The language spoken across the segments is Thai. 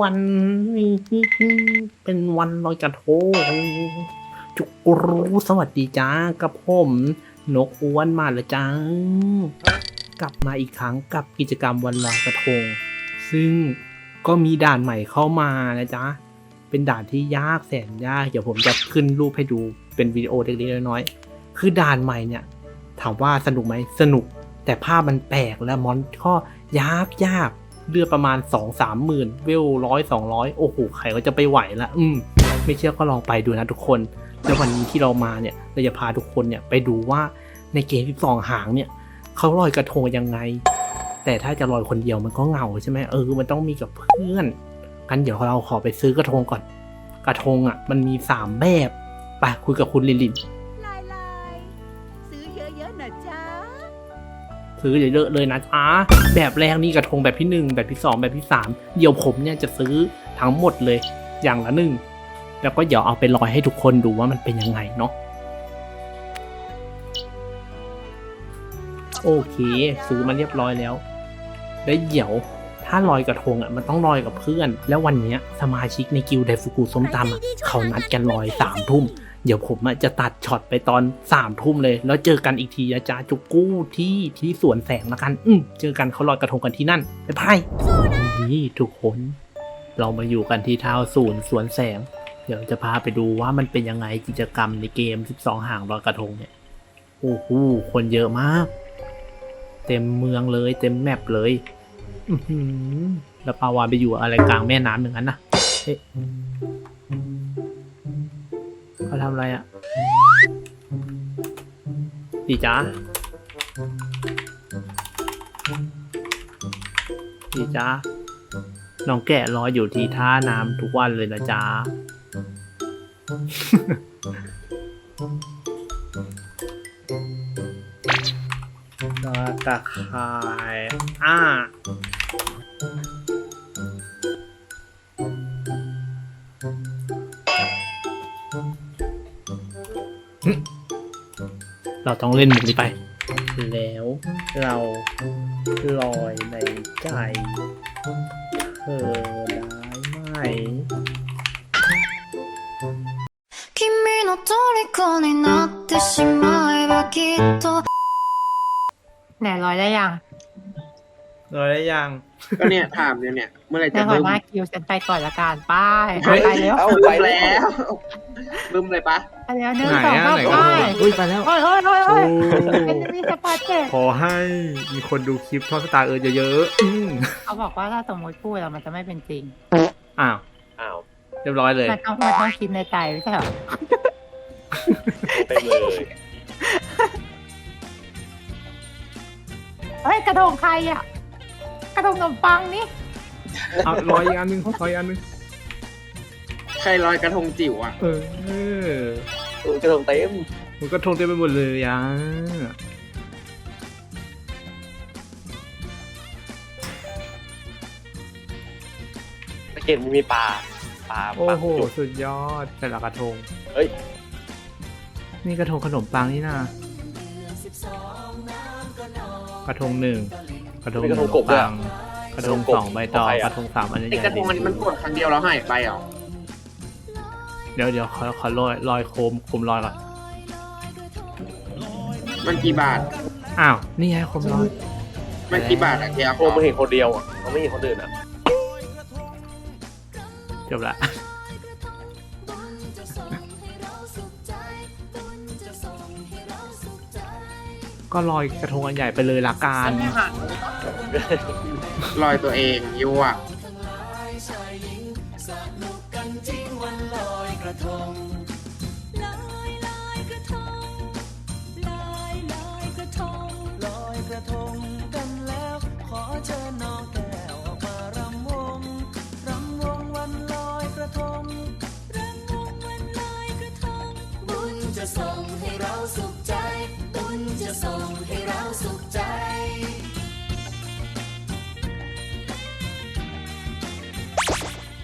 วันนี้เป็นวันลอยกระทงจุกรู้สวัสดีจ้ากับผมนกอ้วนมาแล้วจ้ากลับมาอีกครั้งกับกิจกรรมวันลอยกระทง ซึ่งก็มีด่านใหม่เข้ามานะจ๊ะเป็นด่านที่ยากแสนยากเดี๋ยวผมจะขึ้นรูปให้ดูเป็นวิดีโอเล็กๆน้อยๆคือด่านใหม่เนี่ย ถามว่าสนุกไหมสนุก แต่ภาพมันแปลกและมอนก็ยากยาก เลือดประมาณ2องสามหมื่นเวลร้อยสองร้อยโอ้โหใครก็จะไปไหวละอืม ไม่เชื่อก็ลองไปดูนะทุกคน แล้ววันนี้ที่เรามาเนี่ยเราจะพาทุกคนเนี่ยไปดูว่าในเกม 12 หางเนี่ยเขาลอยกระทงยังไง แต่ถ้าจะลอยคนเดียวมันก็เหงาใช่ไหมเออมันต้องมีกับเพื่อนกันเดี๋ยวเราขอไปซื้อกระทงก่อน กระทงอะ มันมีสามแบบไปคุยกับคุณลิลิน ซื้อเยอะๆเลยนะจ๊ะแบบแรกนี่กระทงแบบที่หนึ่งแบบที่สองแบบที่สามเดี๋ยวผมเนี่ยจะซื้อทั้งหมดเลยอย่างละหนึ่งแล้วก็เดี๋ยวเอาไปลอยให้ทุกคนดูว่ามันเป็นยังไงเนาะโอเค ซื้อมาเรียบร้อยแล้วแล้วเดี๋ยวถ้าลอยกระทงอะมันต้องลอยกับเพื่อน แล้ววันเนี้ยสมาชิกในกิลด์ไดฟุกุส้มตำอะเขานัดกันลอยสามทุ่ม เดี๋ยวผมจะตัดช็อตไปตอนสามทุ่มเลย แล้วเจอกันอีกทีนะจ๊ะจุกกู้ที่ที่สวนแสงละกัน อืมเจอกันเขาลอยกระทงกันที่นั่นไปพายนี่ทุกคน เรามาอยู่กันที่เท้าศูนย์สวนแสง เดี๋ยวจะพาไปดูว่ามันเป็นยังไงกิจกรรมในเกม 12 ห่างลอยกระทงเนี่ยโอ้โหคนเยอะมาก เต็มเมืองเลย เต็มแมปเลยอืแล้วปาวานไปอยู่อะไรกลางแม่น้ำอย่างนั้นนะเอ๊ะ เขาทำอะไรอะ่ะดีจ้าดีจ้าน้องแกะรออยู่ที่ท่าน้ำทุกวันเลยนะจ๊ะตาตะข่ายอ่า เราต้องเล่นมุกนี้ไป แล้วเราลอยในใจเธอได้ไหม 君の虜になってしまえばきっと ไหนร้อยได้ยัง ลอยได้ยัง ก็เนี่ยถามเนี่ยเนี่ยเมื่อไหร่แล้จะวหัวบึ้มหน้าคิวฉันไปก่อนละกันป้ายเฮ้ยไปแล้วเอ้าไปแล้วบึ้มเลยปะไปแล้วหนึ่งไหนสองอะสามไหนไปก็อุ้ยไปแล้ว โอ้ยโอ้ยโอ้ยโอ้โอ้ยเป็นมีสปาเจ็ขอให้มีคนดูคลิปทอดสตาร์เออเยอะๆอืมเขาบอกว่าถ้าสมมติพูดแล้วมันจะไม่เป็นจริง อ้าว อ้าวเรียบร้อยเลย มันต้องมันต้องคิดในใจไม่ใช่เหรอเต็มเลยเฮ้ยกระทงใครอะ กระทงขนมปังนี่เอาลอยอีกอันหนึงลอยอีกอันหนึงใครลอยกระทงจิ๋วอะ เออโอ้กระทงเต็มมันก็ทงเต็มไปหมดเลยอะตะเกียบมันมีปลาปลาโอ้ปลาโหจุกสุดยอดแต่ละกระทงเฮ้ยนี่กระทงขนมปังนี่นะกระทงหนึ่ง กระทงหมีกนึ่ระทงงกบด้วยปังกระทงสองใบตองของใครอะกระทงสามอันใหไอ้ญ่กระทงมันมันกดครั้งเดียวแล้วหายไปเหรอเดี๋ยวเดี๋ยวขอขอลอยลอยโคมโคมลอยก่อนมันกี่บาท อ้าวนี่ไงโคมลอยมันกี่บาทอะเทียโอ้มึงเห็นคนเดียวอะเขาไม่เห็นคนอื่นอะจบละ ก็ลอยกระทงอันใหญ่ไปเลยละกันลอยตัวเองยั่ว ส่งให้เราสุขใจ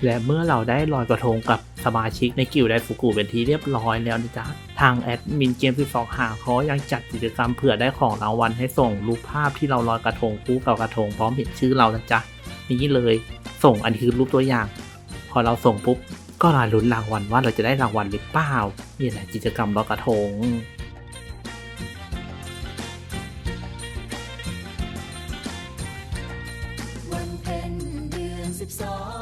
และเมื่อเราได้ลอยกระทงกับสมาชิกในกิลด์ไดฟุกุเป็นที่เรียบร้อยแล้วนะจ๊ะ ทางแอดมินเกม12หาเขายังจัดกิจกรรมเผื่อได้ของรางวัลให้ส่งรูปภาพที่เราลอยกระทงคู่กับกระทงพร้อมเห็นชื่อเรานะจ๊ะ นี่เลยส่งอันนี้คือรูปตัวอย่าง พอเราส่งปุ๊บก็รอลุ้นรางวัลว่าเราจะได้รางวัลหรือเปล่า นี่แหละกิจกรรมลอยกระทง วั